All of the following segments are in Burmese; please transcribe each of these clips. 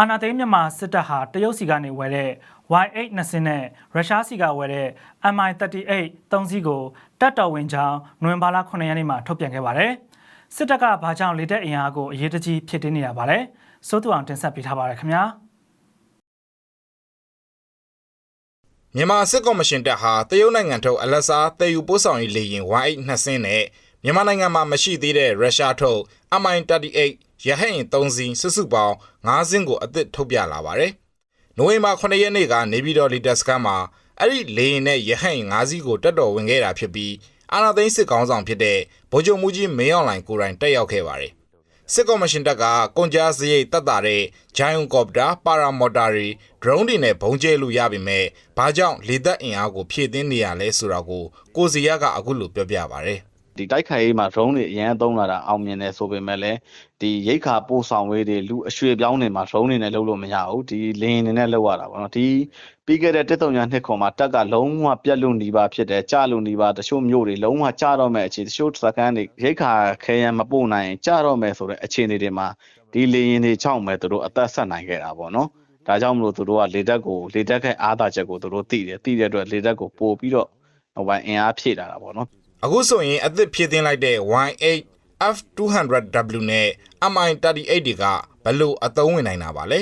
အာနာသိန်းမြန်မာစစ်တပ်ဟာတရုတ်စီကနေဝယ်တဲ့ Y8 နှစ်စင်းနဲ့ရုရှားစီကဝယ်တဲ့ MI38 သုံးစီးကိုတပ်တော်ဝင်ကြောင်းနိုဝင်ဘာလ9ရက်နေ့မှာထုတ်ပြန်ခဲ့ပါတယ်။စစ်တပ်ကဘာကြောင့်လေတပ်အင်အားကိုအရေးတကြီးဖြစ်တင်းနေတာပါလဲ။စိုးသူအောင်တင်ဆက်ပေးထားပါရခင်ဗျာ။မြန်မာစစ်ကော်မရှင်တပ်ဟာတရုတ်နိုင်ငံထုတ်အလက်စားတည်ယူပို့ဆောင်ရေးလေယာဉ် Y8 နှစ်စင်းနဲ့မြန်မာနိုင်ငံမှာမရှိသေးတဲ့ရုရှားထုတ် MI38 ရဟတ်ယာဉ်3စီးစုစုပေါင်း5စင်းကိုအသစ်ထုတ်ပြလာပါတယ်။နိုဝင်ဘာ9ရက်နေ့ကနေပြည်တော်လီတက်စကန်မှာအဲ့ဒီလေယာဉ်နဲ့ရဟတ်ယာဉ်5စီးကိုတက်တော်ဝင်ခဲ့တာဖြစ်ပြီးအာနာသိန်းစစ်ကောင်းဆောင်ဖြစ်တဲ့ဗိုလ်ချုပ်မူကြီးမင်းအောင်လှိုင်ကိုယ်တိုင်တက်ရောက်ခဲ့ပါတယ်။စစ်ကော်မရှင်တပ်ကကွန်ကြားစရိတ်တက်တာတဲ့ဂျိုင်ယွန်ကော်ပတာပါရာမော်တာတွေဒရုန်းတွေနဲ့ဘုံကျဲလို့ရပေမဲ့ဘာကြောင့်လေတပ်အင်အားကိုဖြည့်တင်းနေရလဲဆိုတာကိုကိုစီရကအခုလိုပြောပြပါဗျာ ဒီတိုက်ခိုက်ရေးမှာ drone တွေအရန်သုံးလာတာအောင်မြင်တယ်ဆိုပေမဲ့လည်းဒီရိတ်ခါပို့ဆောင်ဝေးတွေလူအရွှေပြောင်းတွေမှာ drone တွေနဲ့လုပ်လို့မရဘူးဒီလင်းတွေနဲ့လုပ်ရတာပေါ့နော်ဒီပြီးခဲ့တဲ့တစ်တုံညာနှစ်ခွန်မှာတက်ကလုံးဝပြက်လို့နေပါဖြစ်တယ်ကြလို့နေပါတချို့မျိုးတွေလုံးဝကြတော့မဲ့အခြေတချို့စကန်တွေရိတ်ခါခဲရန်မပို့နိုင်ရင်ကြတော့မဲ့ဆိုတဲ့အခြေအနေတွေမှာဒီလေရင်တွေချောင်းမဲ့သူတို့အသက်ဆက်နိုင်ခဲ့တာပေါ့နော်ဒါကြောင့်မလို့သူတို့ကလေတက်ကိုလေတက်ခဲ့အားသာချက်ကိုသူတို့သိတယ်သိတဲ့အတွက်လေတက်ကိုပို့ပြီးတော့ဟိုပိုင်းအင်အားဖြည့်လာတာပေါ့နော် အခုဆိုရင်အသစ်ဖြည့်တင်းလိုက်တဲ့ Y8 F200W နဲ့ MI38 တွေကဘလို့အသုံးဝင်နိုင်တာပါလဲ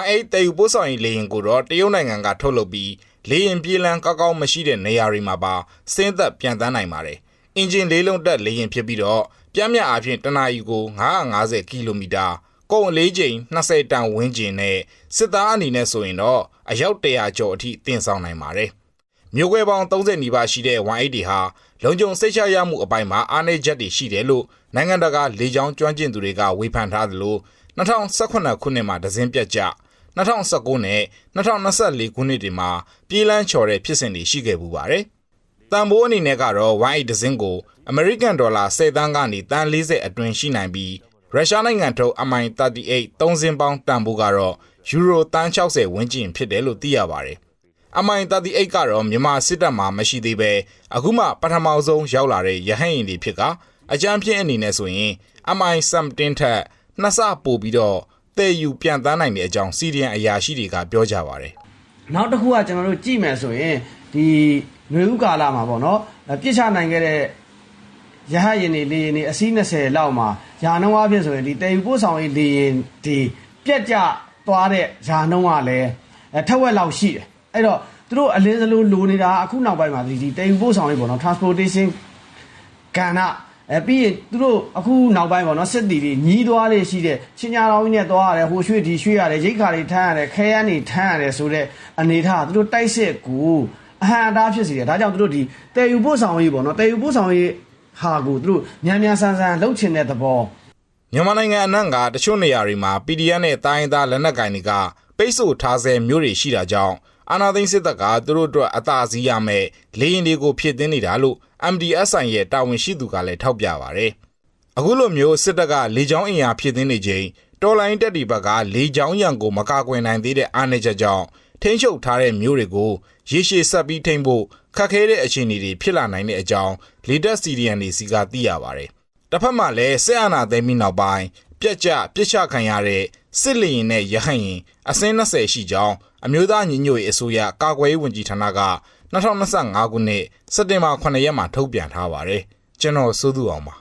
Y8 တည်ယူပို့ဆောင်ရေးလေယာဉ်ကိုတော့တရုတ်နိုင်ငံကထုတ်လုပ်ပြီးလေယာဉ်ပြေးလမ်းကောက်ကောက်မရှိတဲ့နေရာတွေမှာပါစင်းသက်ပြန်တန်းနိုင်ပါတယ်အင်ဂျင်လေးလုံးတက်လေယာဉ်ဖြစ်ပြီးတော့ပြင်းမြအားဖြင့်တနာရီကို950ကီလိုမီတာကုန်အလေးချိန်20တန်ဝန်းကျင်နဲ့စစ်သားအနေနဲ့ဆိုရင်တော့အယောက်100ကျော်အထိတင်ဆောင်နိုင်ပါတယ် မြို့ခွဲပေါင်း30နီးပါးရှိတဲ့ 180 ဟာလုံခြုံစိတ်ချရမှုအပိုင်းမှာအားနည်းချက်တွေရှိတယ်လို့နိုင်ငံတကာလေကြောင်းကျွမ်းကျင်သူတွေကဝေဖန်ထားသလို2018ခုနှစ်မှာဒဇင်းပြတ်ကျ2019နဲ့2024ခုနှစ်တွေမှာပြည်လန်းချော်တဲ့ဖြစ်စဉ်တွေရှိခဲ့ပူပါတယ်။တန်ဖိုးအနေနဲ့ကတော့180ဒဇင်းကို American Dollar 10သန်းကနေတန်40အတွင်းရှိနိုင်ပြီးရုရှားနိုင်ငံထုတ် MI38 3စင်းပေါင်းတန်ဖိုးကတော့ယူရိုတန်60ဝန်းကျင်ဖြစ်တယ်လို့သိရပါတယ်။ MI38 ကတော့မြန်မာစစ်တပ်မှာမရှိသေးပဲအခုမှပထမဆုံးရောက်လာတဲ့ရဟတ်ယာဉ်တွေဖြစ်ကအကြမ်းဖျင်းအနေနဲ့ဆိုရင် MI17 ထက်နှစ်ဆပိုပြီးတော့တည်ယူပြန်တန်းနိုင်တဲ့အကြောင်းစီရီယန်အရာရှိတွေကပြောကြပါတယ်နောက်တစ်ခုကကျွန်တော်တို့ကြည့်မယ်ဆိုရင်ဒီຫນွေဥကာလမှာပေါ့နော်အဲပြစ်ချနိုင်ခဲ့တဲ့ရဟတ်ရင်တွေလေရင်တွေအစီး20လောက်မှာယာနှုံးအဖြစ်ဆိုရင်ဒီတည်ယူပို့ဆောင်ရေးလေရင်ဒီပြက်ကျသွားတဲ့ယာနှုံးကလည်းအဲထက်ဝက်လောက်ရှိတယ် အဲ့တော့သူတို့အလင်းစလုံးလိုနေတာအခုနောက်ပိုင်းမှာဒီဒီတည်ယူပို့ဆောင်ရေးပေါ့နော် transportation ကဏ္ဍအဲပြီးရင်သူတို့အခုနောက်ပိုင်းပေါ့နော်စစ်တီတွေညီးသွားလေးရှိတဲ့ချင်းညာတော်ကြီးနဲ့သွားရတယ်ဟိုရွှေ့ဒီရွှေ့ရတယ်ရိတ်ခါတွေထမ်းရတယ်ခဲရန်တွေထမ်းရတယ်ဆိုတဲ့အနေထားသူတို့တိုက်စစ်ကိုအဟံအတားဖြစ်စေတယ်ဒါကြောင့်သူတို့ဒီတည်ယူပို့ဆောင်ရေးပေါ့နော်တည်ယူပို့ဆောင်ရေးဟာကိုသူတို့မြန်မြန်ဆန်ဆန်လှုပ်ချင်တဲ့သဘောမြန်မာနိုင်ငံအနှံ့ကတချို့နေရာတွေမှာ PDF နဲ့တိုင်းရင်းသားလက်နက်ကိုင်တွေကပိတ်ဆို့ထားဆဲမျိုးတွေရှိတာကြောင့် အာနာသိန်းစစ်တပ်ကသူတို့အတွက်အသာစီးရမယ်လေရင်တွေကိုဖြစ်သိမ်းနေတာလို့ MDSI ရဲ့တာဝန်ရှိသူကလည်းထောက်ပြပါဗျ။အခုလိုမျိုးစစ်တပ်ကလေကြောင်းအင်အားဖြစ်သိမ်းနေချိန်တော်လိုင်းတက်တီဘက်ကလေကြောင်းရန်ကိုမကာကွယ်နိုင်သေးတဲ့အားနည်းချက်ကြောင့်ထိန်းချုပ်ထားတဲ့မျိုးတွေကိုရေရှည်ဆက်ပြီးထိန်းဖို့ခက်ခဲတဲ့အခြေအနေတွေဖြစ်လာနိုင်တဲ့အကြောင်းလေတက်စီဒီယန်တွေစီကသိရပါတယ်။တစ်ဖက်မှာလည်းစစ်အာဏာသိမ်းပြီးနောက်ပိုင်း ပြက်ကျပြစ်ချခံရတဲ့စစ်လီရင်နဲ့ရဟတ်ရင်အစင်း20ရှိကြောင်းအမျိုးသားညီညွတ်ရေးအစိုးရကာကွယ်ရေးဝန်ကြီးဌာနက2025ခုနှစ်စက်တင်ဘာ9ရက်မှာထုတ်ပြန်ထားပါတယ်။ကျွန်တော်စိုးသူအောင်ပါ